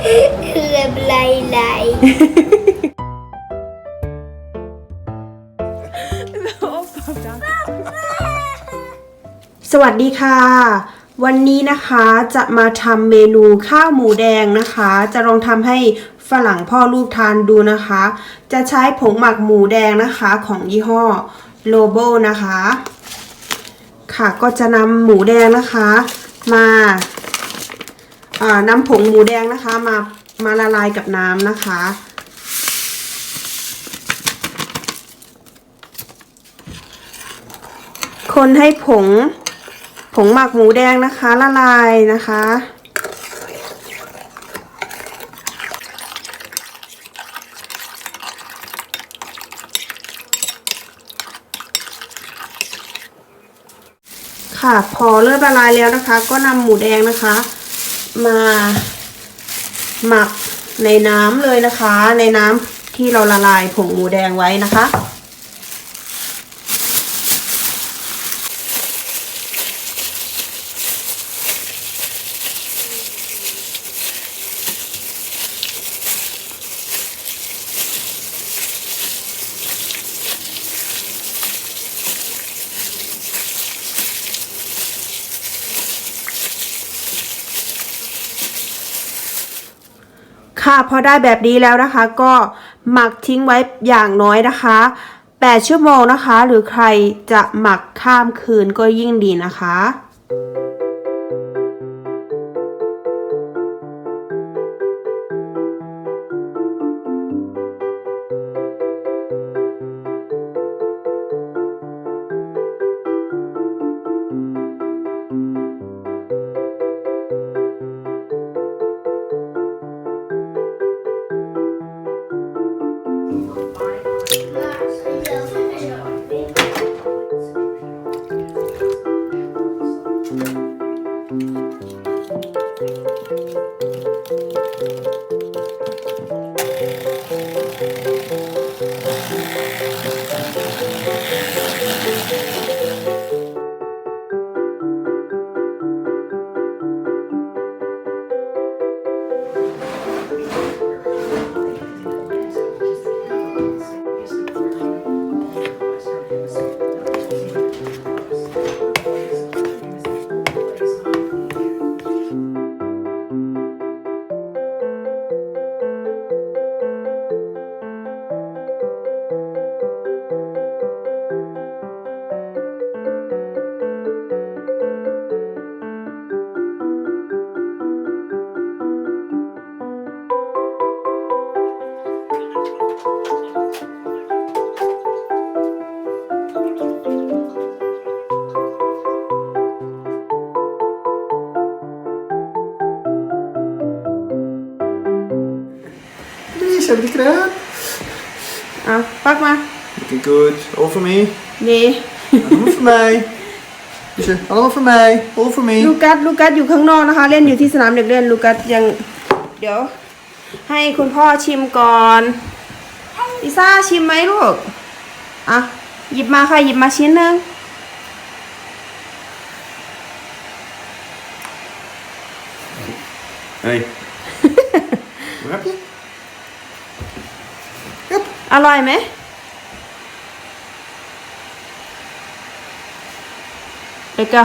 เล็บไหลไหลสวัสดีค่ะ วันนี้นะคะจะมาทำเมนูข้าวหมูแดงนะคะ จะลองทำให้ฝรั่งพ่อลูกทานดูนะคะ จะใช้ผงหมักหมูแดงนะคะของยี่ห้อโลโบนะคะ ค่ะก็จะนำหมูแดงนะคะ มาอ่า นำผงหมูแดงนะคะ มามาละลายกับน้ำนะคะ คนให้ผงผงหมักหมูแดงนะคะ ละลายนะคะค่ะพอเริ่มละลายแล้วนะคะ ก็นำหมูแดงนะคะ มาหมักในน้ำเลยนะคะ ในน้ำที่เราละลายผงหมูแดงไว้นะคะ ค่ะพอได้แบบนี้แล้วนะคะ ก็หมักทิ้งไว้อย่างน้อยนะคะ 8 ชั่วโมงนะคะ หรือใครจะหมักข้ามคืนก็ยิ่งดีนะคะ Please, heb je die gedaan? เอาปักมา Looking good. All for me. นี่ Allemaal voor mij. Dus, eh, allemaal voor mij. All for me. ลูกัสลูกัสอยู่ข้างนอกนะคะ เล่นอยู่ที่สนามเด็กเล่นลูกัสยังเดี๋ยว ให้คุณพ่อชิมก่อนลิซ่าชิมไหมลูกอะหยิบมาค่ะหยิบมาชิ้นหนึ่ง Hey. Wat อร่อยไหมเด็กก็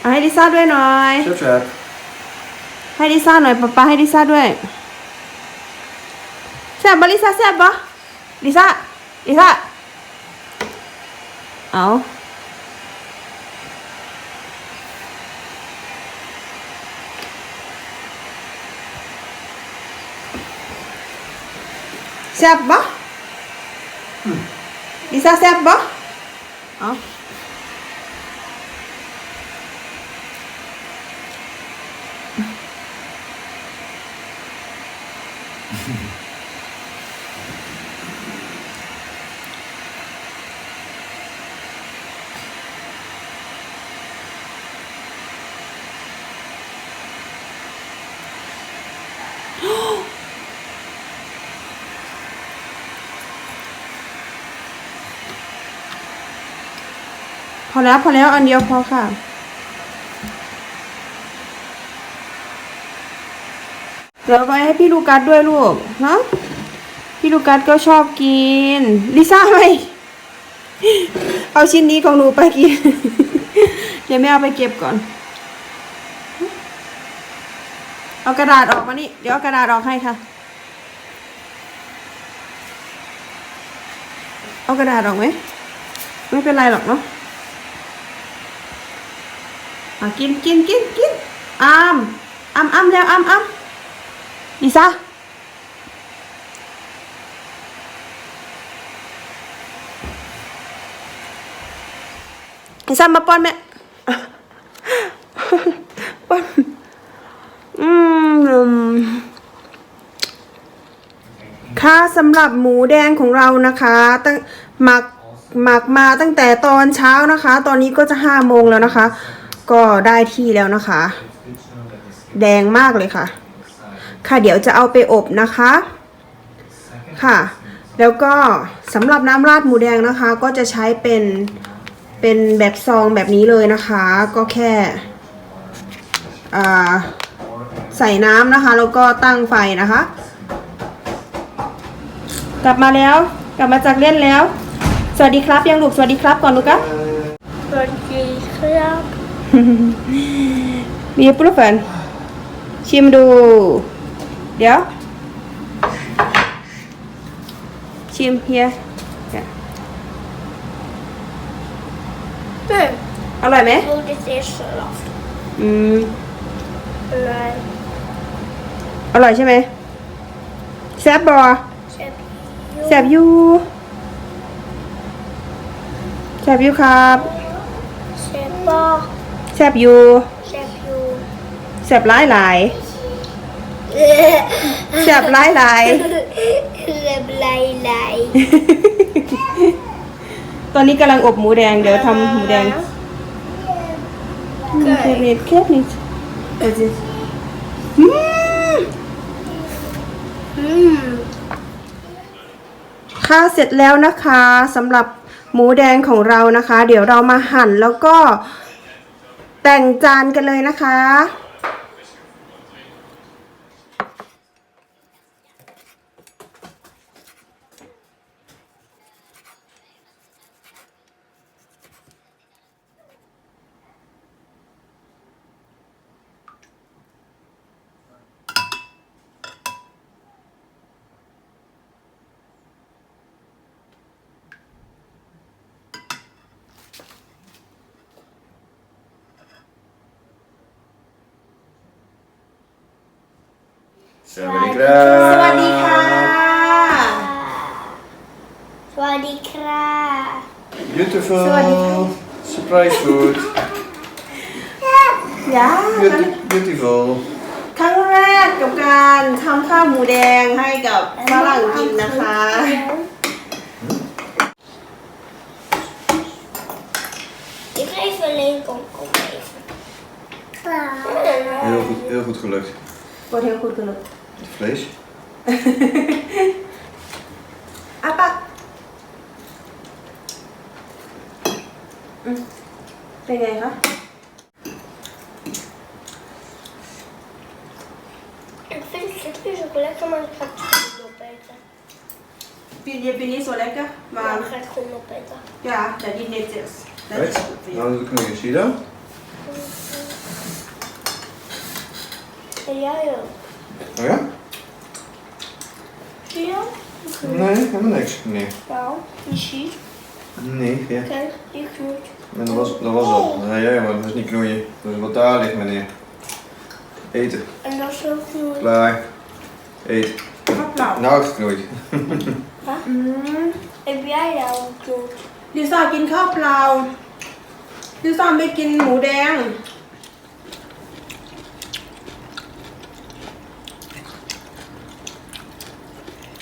เอาให้ลิซ่าด้วยหน่อย Zap, zap. ให้ลิซ่าหน่อยป๊าป๊าให้ลิซ่าด้วยแซ่บปะลิซ่าแซ่บปะลิซ่าลิซ่าเอา แซ่บปะลิซ่าแซ่บปะเอา พอแล้วพอแล้วอันเดียวพอค่ะเดี๋ยวไปให้พี่ลูกัสด้วยลูกเนาะพี่ลูกัสก็ชอบกินลิซ่าไหมเอาชิ้นนี้ของหนูไปกิน เดี๋ยวแม่เอาไปเก็บก่อน เอากระดาษออกมานี่ เดี๋ยวกระดาษออกให้ค่ะ เอากระดาษออกไหม ไม่เป็นไรหรอกเนาะ กินกินกินกินอามอามอามแล้วอามอามลิซ่าลิซ่ามาป้อนแม่ป้อนอืมค่ะสำหรับหมูแดงของเรานะคะตั้งหมักหมักมาตั้งแต่ตอนเช้านะคะ ตอนนี้ก็จะห้าโมงแล้วนะคะ ก็ได้ที่แล้วนะคะ แดงมากเลยค่ะ ค่ะเดี๋ยวจะเอาไปอบนะคะ ค่ะ แล้วก็สำหรับน้ำราดหมูแดงนะคะ ก็จะใช้เป็นเป็นแบบซองแบบนี้เลยนะคะ ก็แค่อ่าใส่น้ำนะคะ แล้วก็ตั้งไฟนะคะ กลับมาแล้ว กลับมาจากเล่นแล้ว สวัสดีครับ ยังลูกสวัสดีครับก่อนลูกอะสวัสดีครับ มีปลุกแฟนชิมดู เดี๋ยว ชิมเฮียอืม อร่อยไหม Bordet är så lågt. อืม Nej. อร่อยใช่ไหมแซ่บบอ Köp แซ่บอยูแซ่บอยูครับ Köp bak. แซ่บอยู Köp jo. แซ่บหลายหลายแซ่บหลายหลาย Blaj, blaj. ตอนนี้กำลังอบหมูแดงเดี๋ยวทำหมูแดงแคบนิดแคบนิดเดี๋ยวสิอืม Mm. ค่ะเสร็จแล้วนะคะสำหรับหมูแดงของเรานะคะ เดี๋ยวเรามาหั่นแล้วก็ แต่งจานกันเลยนะคะ สวัสดีครับสวัสดีค่ะ Swaddy kra. Beautiful สวัสดีค่ะ surprise food ยา Beauti- beautiful ครั้งแรกกับการทำข้าวหมูแดงให้กับฝรั่งกินนะคะ Ik ga even alleen kom, kom even. heel goed, heel goed gelukt โปรเทลคุณคุณ het vlees อะปะอืมเป็นไงคะ Ik vind het niet zo lekker, maar ik ga het gewoon opeten. ปีนี้ปีนี้สวยแล้วก็มา Maar ik ga het gewoon opeten. Ja, dat die net is. Dat Right? is goed voor jou. nou doe ik nog eens zie je dat? En jij ook. oh ja? nee helemaal niks nee Nou, je ziet. nee ja. Kijk, die knoeit. En dat was, dat was al nee ja maar dat is niet knoeien dat is wat daar ligt meneer eten En dat is ook knoeit. klaar eet ข้าวเปล่า nou is het geknoeid อืม Heb jij nou ook knoeit? ลิซ่ากินข้าวเปล่าลิซ่าไม่กินหมูแดง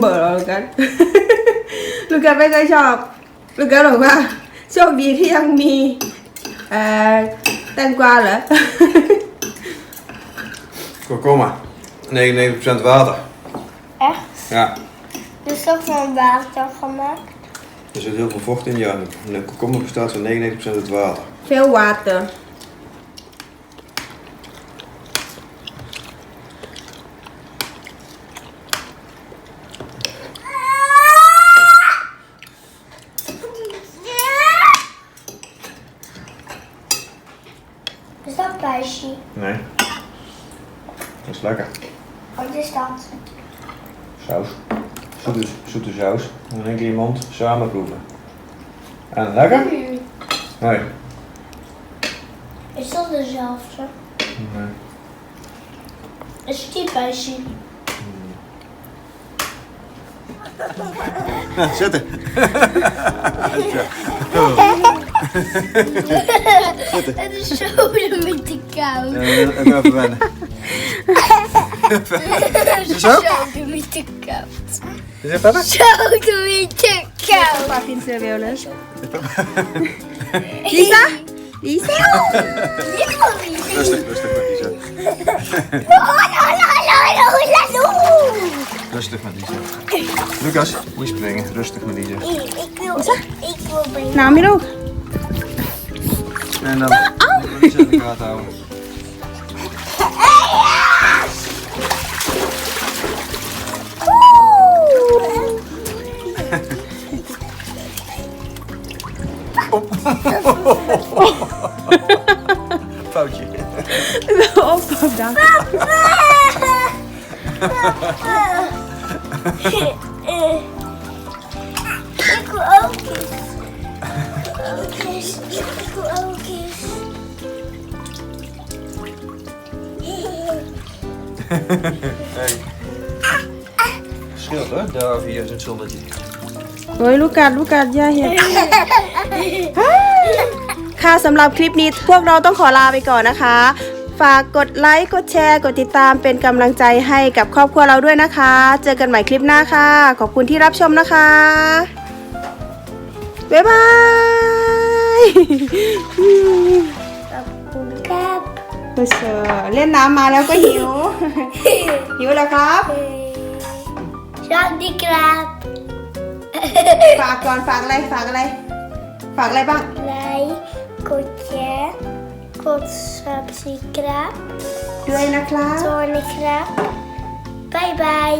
เบอร์แล้วลูกัส ลูกัสไม่เคยชอบ ลูกัสบอกว่า โชคดีที่ยังมีเอ่อแตงกวาเหรอ Komkommer. 99% water. Echt? Ja. Dus toch van water gemaakt? Er zit heel veel vocht in. Ja, een komkommer bestaat van 99% uit water. เฟ Is lekker. Wat is dat? Saus. Zoete, zoete saus. En in één keer je mond samen proeven. En lekker? Nee. Is dat dezelfde? nee. Is die buisje? Zitten. Het is zo de te koud. even wennen. Het is Zo? zo de te koud. Is het verder? Zo de te koud. ปาฟินเซอร์เวลเลยลิซ่าลิซ่า Rustig, rustig met Lisa. Rustig met Lisa. Lucas, moet je springen. Rustig met Lisa. Ik wil, ik wil bij หนาวไหมลูก En dan moet Lisa in de gaten houden. Op. Oh. Foutje. Op, op, dank. Ik wil ook eens. Ik wil ook eens. Hey. Schil, hè? Daar via zijn zonnetje. โอ้ยลูกกัดลูกกัดย่าเห็นค่ะสำหรับคลิปนี้พวกเราต้องขอลาไปก่อนนะคะ ฝากกดไลค์กดแชร์กดติดตามเป็นกำลังใจให้กับครอบครัวเราด้วยนะคะ เจอกันใหม่คลิปหน้าค่ะ ขอบคุณที่รับชมนะคะ บ๊ายบาย Kap. เล่นน้ำมาแล้วก็หิว หิวแล้วครับ Ja, die krab. ฝากก่อนฝากอะไรฝากอะไร ฝากอะไรบ้าง Blij, kotje, kotsapsiekrab, ด้วยนะครับ zornekrab. Bye bye.